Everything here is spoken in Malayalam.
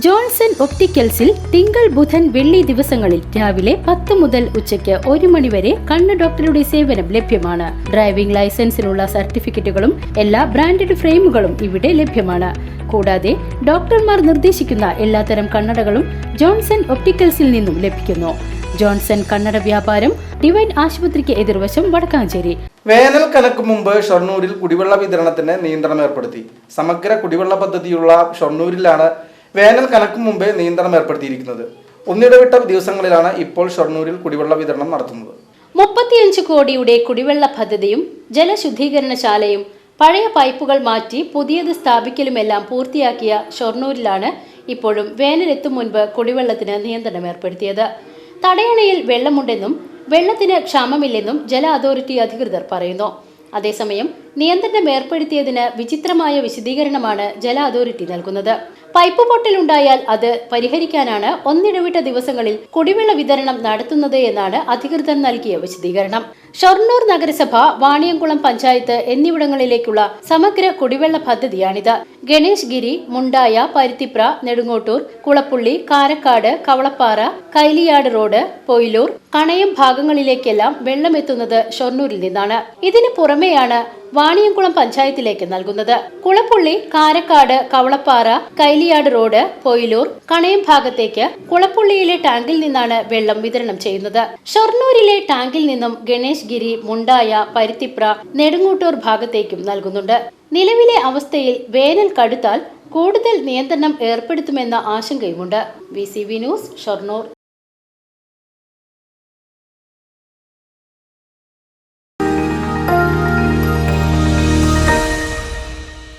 ജോൺസൺ ഒപ്റ്റിക്കൽസിൽ തിങ്കൾ ബുധൻ വെള്ളി ദിവസങ്ങളിൽ രാവിലെ പത്ത് മുതൽ ഉച്ചയ്ക്ക് ഒരു മണിവരെ കണ്ണ് ഡോക്ടറുടെ സേവനം ലഭ്യമാണ്. ഡ്രൈവിംഗ് ലൈസൻസിനുള്ള സർട്ടിഫിക്കറ്റുകളും എല്ലാ ബ്രാൻഡഡ് ഫ്രെയിമുകളും ഇവിടെ ലഭ്യമാണ്. കൂടാതെ ഡോക്ടർമാർ നിർദ്ദേശിക്കുന്ന എല്ലാത്തരം കണ്ണടകളും ജോൺസൺ ഒപ്റ്റിക്കൽസിൽ നിന്നും ലഭിക്കുന്നു. ജോൺസൺ കണ്ണട വ്യാപാരം ഡിവൈൻ ആശുപത്രിക്ക് എതിർവശം വടക്കാഞ്ചേരി. വേനൽ കനക്ക് മുമ്പ് ഷൊർണൂരിൽ കുടിവെള്ള വിതരണത്തിന് നിയന്ത്രണം ഏർപ്പെടുത്തി. സമഗ്ര കുടിവെള്ള പദ്ധതിയുള്ള ഷൊർണൂരിലാണ് വേനൽ കനക്കും മുമ്പേ നിയന്ത്രണം ഏർപ്പെടുത്തിയിരിക്കുന്നത്. ഒന്നിടവിട്ട ദിവസങ്ങളിലാണ് ഇപ്പോൾ ഷൊർണൂരിൽ കുടിവെള്ള വിതരണം നടത്തുന്നത്. മുപ്പത്തിയഞ്ച് കോടിയുടെ കുടിവെള്ള പദ്ധതിയും ജലശുദ്ധീകരണശാലയും പഴയ പൈപ്പുകൾ മാറ്റി പുതിയത് സ്ഥാപിക്കലുമെല്ലാം പൂർത്തിയാക്കിയ ഷൊർണൂരിലാണ് ഇപ്പോഴും വേനലെത്തും മുൻപ് കുടിവെള്ളത്തിന് നിയന്ത്രണം ഏർപ്പെടുത്തിയത്. തടയണയിൽ വെള്ളമുണ്ടെന്നും വെള്ളത്തിന് ക്ഷാമമില്ലെന്നും ജല അതോറിറ്റി അധികൃതർ പറയുന്നു. അതേസമയം നിയന്ത്രണം ഏർപ്പെടുത്തിയതിന് വിചിത്രമായ വിശദീകരണമാണ് ജല അതോറിറ്റി നൽകുന്നത്. പൈപ്പ് പൊട്ടലുണ്ടായാൽ അത് പരിഹരിക്കാനാണ് ഒന്നിടവിട്ട ദിവസങ്ങളിൽ കുടിവെള്ള വിതരണം നടത്തുന്നത് എന്നാണ് അധികൃതർ നൽകിയ വിശദീകരണം. ഷൊർണൂർ നഗരസഭ വാണിയംകുളം പഞ്ചായത്ത് എന്നിവിടങ്ങളിലേക്കുള്ള സമഗ്ര കുടിവെള്ള പദ്ധതിയാണിത്. ഗണേഷ് ഗിരി മുണ്ടായ പരുത്തിപ്ര നെടുങ്ങോട്ടൂർ കുളപ്പുള്ളി കാരക്കാട് കവളപ്പാറ കൈലിയാട് റോഡ് പൊയിലൂർ കണയം ഭാഗങ്ങളിലേക്കെല്ലാം വെള്ളമെത്തുന്നത് ഷൊർണൂരിൽ നിന്നാണ്. ഇതിനു പുറമെയാണ് വാണിയംകുളം പഞ്ചായത്തിലേക്ക് നൽകുന്നത്. കുളപ്പുള്ളി കാരക്കാട് കവളപ്പാറ കൈലിയാട് റോഡ് പൊയിലൂർ കണയം ഭാഗത്തേക്ക് കുളപ്പുള്ളിയിലെ ടാങ്കിൽ നിന്നാണ് വെള്ളം വിതരണം ചെയ്യുന്നത്. ഷൊർണൂരിലെ ടാങ്കിൽ നിന്നും ഗണേഷ് ഗിരി മുണ്ടായ പരുത്തിപ്ര നെടുങ്ങൂട്ടൂർ ഭാഗത്തേക്കും നൽകുന്നുണ്ട്. നിലവിലെ അവസ്ഥയിൽ വേനൽ കടുത്താൽ കൂടുതൽ നിയന്ത്രണം ഏർപ്പെടുത്തുമെന്ന ആശങ്കയുമുണ്ട്. V C V news Shoranur.